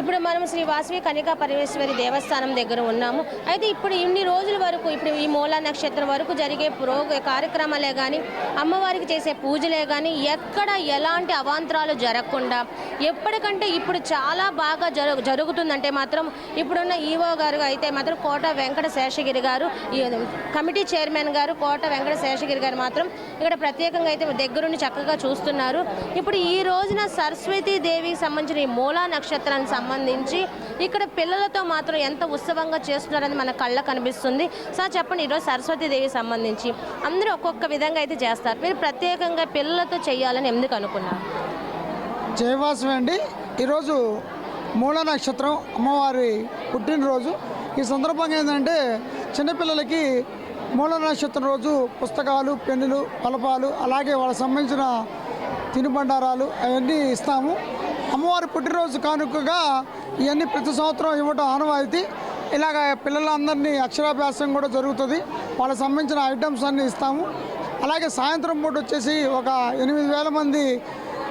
ఇప్పుడు మనం శ్రీ వాసవి కనికా పరమేశ్వరి దేవస్థానం దగ్గర ఉన్నాము. అయితే ఇప్పుడు ఇన్ని రోజుల వరకు ఇప్పుడు ఈ మూలా నక్షత్రం వరకు జరిగే ప్రో కార్యక్రమాలే కానీ అమ్మవారికి చేసే పూజలే కానీ ఎక్కడ ఎలాంటి అవాంతరాలు జరగకుండా ఎప్పటికంటే ఇప్పుడు చాలా బాగా జరుగు జరుగుతుందంటే మాత్రం ఇప్పుడున్న ఈవో గారు అయితే మాత్రం కోట వెంకట శేషగిరి గారు ఈ కమిటీ చైర్మన్ గారు కోట వెంకట శేషగిరి గారు మాత్రం ఇక్కడ ప్రత్యేకంగా అయితే దగ్గరుండి చక్కగా చూస్తున్నారు. ఇప్పుడు ఈ రోజున సరస్వతీ దేవికి సంబంధించిన ఈ మూలా నక్షత్రానికి సంబంధించి సంబంధించి ఇక్కడ పిల్లలతో మాత్రం ఎంత ఉత్సవంగా చేస్తున్నారని మన కళ్ళ కనిపిస్తుంది సార్ చెప్పండి ఈరోజు సరస్వతి దేవి సంబంధించి అందరూ ఒక్కొక్క విధంగా అయితే చేస్తారు. మీరు ప్రత్యేకంగా పిల్లలతో చేయాలని ఎందుకు అనుకున్నారు? జయవాసవి అండి. ఈరోజు మూల నక్షత్రం అమ్మవారి పుట్టినరోజు. ఈ సందర్భంగా ఏంటంటే చిన్నపిల్లలకి మూల నక్షత్రం రోజు పుస్తకాలు పెన్నులు పలపాలు అలాగే వాళ్ళకి సంబంధించిన తినుబండారాలు అవన్నీ ఇస్తాము. అమ్మవారి పుట్టినరోజు కానుకగా ఇవన్నీ ప్రతి సంవత్సరం ఇవ్వడం ఆనవాయితీ. ఇలాగ పిల్లలందరినీ అక్షరాభ్యాసం కూడా జరుగుతుంది. వాళ్ళకి సంబంధించిన ఐటమ్స్ అన్నీ ఇస్తాము. అలాగే సాయంత్రం పూట వచ్చేసి ఒక ఎనిమిది వేల మంది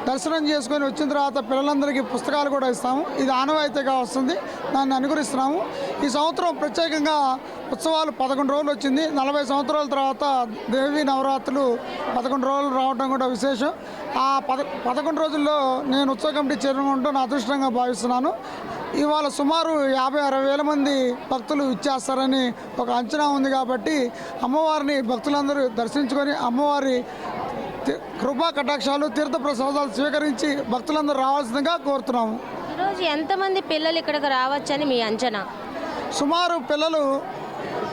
దర్శనం చేసుకొని వచ్చిన తర్వాత పిల్లలందరికీ పుస్తకాలు కూడా ఇస్తాము. ఇది ఆనవాయితీగా వస్తుంది. దాన్ని అనుకరిస్తున్నాము. ఈ సంవత్సరం ప్రత్యేకంగా ఉత్సవాలు పదకొండు రోజులు వచ్చింది. నలభై సంవత్సరాల తర్వాత దేవి నవరాత్రులు పదకొండు రోజులు రావడం కూడా విశేషం. ఆ పద పదకొండు రోజుల్లో నేను ఉత్సవ కమిటీ చైర్మన్ ఉంటూ నా అదృష్టంగా భావిస్తున్నాను. ఇవాళ సుమారు యాభై అరవై వేల మంది భక్తులు ఇచ్చేస్తారని ఒక అంచనా ఉంది కాబట్టి అమ్మవారిని భక్తులందరూ దర్శించుకొని అమ్మవారి కృపా కటాక్షాలు తీర్థ ప్రసాదాలు స్వీకరించి భక్తులందరూ రావాల్సిందిగా కోరుతున్నాము. ఈరోజు ఎంతమంది పిల్లలు ఇక్కడికి రావచ్చని మీ అంచనా? సుమారు పిల్లలు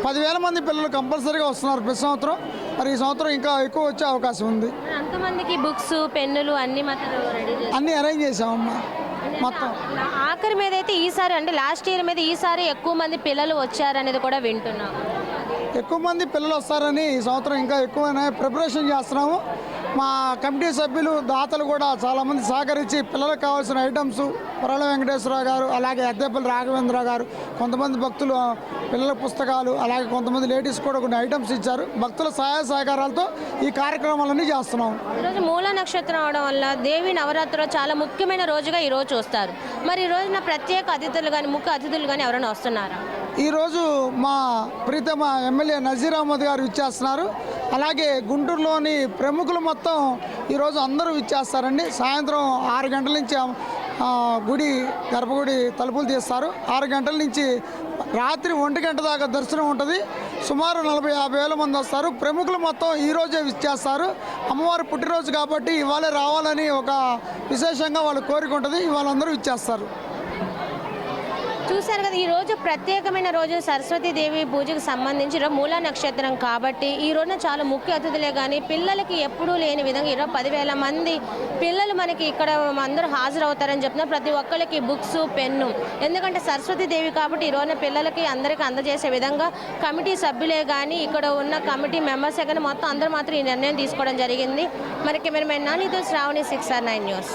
పదివేల మంది పిల్లలు కంపల్సరీగా వస్తున్నారు ప్రతి సంవత్సరం. మరి ఈ సంవత్సరం ఇంకా ఎక్కువ వచ్చే అవకాశం ఉంది. అంతమందికి బుక్స్ పెన్నులు అన్ని మాత్రం రెడీ చేస్తారు అన్నీ అరేంజ్ చేసామమ్మా మొత్తం. ఆఖరి మీద అయితే ఈసారి అంటే లాస్ట్ ఇయర్ మీద ఈసారి ఎక్కువ మంది పిల్లలు వచ్చారనేది కూడా వింటున్నాం. ఎక్కువ మంది పిల్లలు వస్తారని ఈ సంవత్సరం ఇంకా ఎక్కువ ప్రిపరేషన్ చేస్తున్నాము. మా కమిటీ సభ్యులు దాతలు కూడా చాలామంది సహకరించి పిల్లలకు కావాల్సిన ఐటమ్స్ పొరల వెంకటేశ్వరరావు గారు అలాగే అద్దెపల్లి రాఘవేంద్ర గారు కొంతమంది భక్తులు పిల్లల పుస్తకాలు అలాగే కొంతమంది లేడీస్ కూడా కొన్ని ఐటమ్స్ ఇచ్చారు. భక్తుల సహాయ సహకారాలతో ఈ కార్యక్రమాలన్నీ చేస్తున్నాము ఈరోజు మూల నక్షత్రం అవడం వల్ల దేవి నవరాత్రిలో చాలా ముఖ్యమైన రోజుగా ఈ రోజు చూస్తారు మరి ఈ రోజున ప్రత్యేక అతిథులు కానీ ముఖ్య అతిథులు కానీ ఎవరైనా వస్తున్నారా? ఈరోజు మా ప్రీతమ ఎమ్మెల్యే నజీర్ అహ్మద్ గారు ఇచ్చేస్తున్నారు అలాగే గుంటూరులోని ప్రముఖులు మొత్తం ఈరోజు అందరూ ఇచ్చేస్తారండి సాయంత్రం ఆరు గంటల నుంచి గుడి గర్భగుడి తలుపులు తీస్తారు. ఆరు గంటల నుంచి రాత్రి ఒంటి గంట దాకా దర్శనం ఉంటుంది. సుమారు నలభై యాభై వేల మంది వస్తారు. ప్రముఖులు మొత్తం ఈరోజే ఇచ్చేస్తారు అమ్మవారి పుట్టినరోజు కాబట్టి ఇవాళే రావాలని ఒక విశేషంగా వాళ్ళు కోరిక ఉంటుంది ఇవాళ అందరూ ఇచ్చేస్తారు చూశారు కదా ఈ రోజు ప్రత్యేకమైన రోజు సరస్వతి దేవి పూజకు సంబంధించి మూల నక్షత్రం కాబట్టి ఈ రోజున చాలా ముఖ్య అతిథులే కానీ పిల్లలకి ఎప్పుడూ లేని విధంగా ఈరోజు పదివేల మంది పిల్లలు మనకి ఇక్కడ అందరూ హాజరవుతారని చెప్తున్నారు ప్రతి ఒక్కరికి బుక్స్ పెన్ను. ఎందుకంటే సరస్వతి దేవి కాబట్టి ఈ రోజున పిల్లలకి అందరికీ అందజేసే విధంగా కమిటీ సభ్యులే కానీ ఇక్కడ ఉన్న కమిటీ మెంబర్సే కానీ మొత్తం అందరూ మాత్రం ఈ నిర్ణయం తీసుకోవడం జరిగింది. మరి cameraman నానితో Shravani six R nine news.